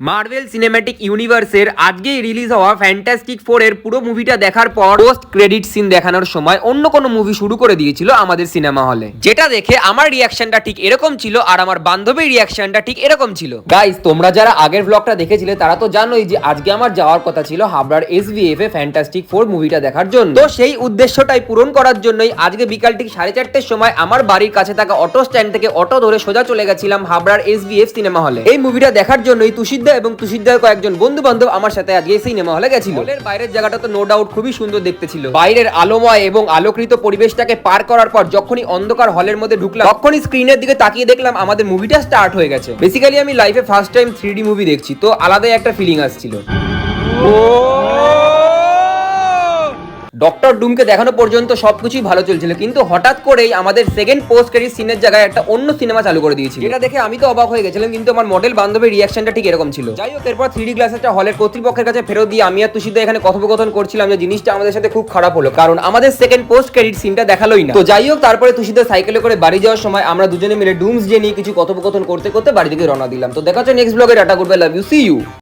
Marvel cinematic ইউনিভার্সের আজকেই release হওয়া ফ্যান্টাস্টিক ফোর এর পুরো মুভিটা দেখার পর পোস্ট ক্রেডিট সিন দেখানোর সময় অন্য কোনো মুভি শুরু করে দিয়েছিল আমাদের সিনেমা হলে যেটা দেখে আমার রিয়াকশনটা ঠিক এরকম ছিল আর আমার বান্ধবীর রিয়াকশনটা ঠিক এরকম ছিল। গাইস তোমরা যারা আগের ব্লগটা দেখেছিলে, তারা তো জানোই যে আজকে আমার যাওয়ার কথা ছিল হাবড়ার এসভিএফ এ ফ্যান্টাস্টিক ফোর মুভিটা দেখার জন্য। তো সেই উদ্দেশ্যটাই পূরণ করার জন্যই আজকে বিকাল ঠিক সাড়ে চারটের সময় আমার বাড়ির কাছে থাকা অটো স্ট্যান্ড থেকে অটো ধরে সোজা চলে গেছিলাম হাবড়ার এসভিএফ সিনেমা হলে এই মুভিটা দেখার জন্যই তুষিদ্দা এবং তুষিদ্দার কয়েকজন বন্ধু বান্ধব আমার সাথে আজকে সিনেমা হলে গেছিল। হলের বাইরের জায়গাটা তো নো ডাউট খুবই সুন্দর দেখতে ছিল। বাইরের আলোময় এবং আলোকৃত পরিবেশটাকে পার করার পর যখনই অন্ধকার হলের মধ্যে ঢুকলাম তখনই স্ক্রিনের দিকে তাকিয়ে দেখলাম আমাদের মুভিটা স্টার্ট হয়ে গেছে। বেসিক্যালি আমি লাইফে ফার্স্ট টাইম থ্রি মুভি দেখছি তো আলাদাই একটা ফিলিং আসছিল। ডক্টর ডুমকে দেখানো পর্যন্ত সবকিছুই ভালো চলছিল কিন্তু হঠাৎ করেই আমাদের সেকেন্ড পোস্ট ক্রেডিট সিনের জায়গায় একটা অন্য সিনেমা চালু করে দিয়েছিল। এটা দেখে আমি তো অবাক হয়ে গেছিলাম কিন্তু আমার মডেল বান্ধবীর রিয়াকশনটা ঠিক এরকম ছিল। যাই হোক এরপর থ্রি ডি গ্লাসেসটা হলের কর্তৃপক্ষের কাছে ফেরত দিয়ে আমি আর তুষিদা এখানে কথোপকথন করছিলাম যে জিনিসটা আমাদের সাথে খুব খারাপ হলো কারণ আমাদের সেকেন্ড পোস্ট ক্রেডিট সিনটা দেখালোই না। তো যাই হোক তারপরে তুষিদা সাইকেলে করে বাড়ি যাওয়ার সময় আমরা দুজনে মিলে ডুমস যে নিয়ে কিছু কথোপকথন করতে করতে বাড়ি থেকে রওনা দিলাম। তো দেখা হচ্ছে নেক্সট ব্লগে ডাটা করবে লাভ ইউ সি ইউ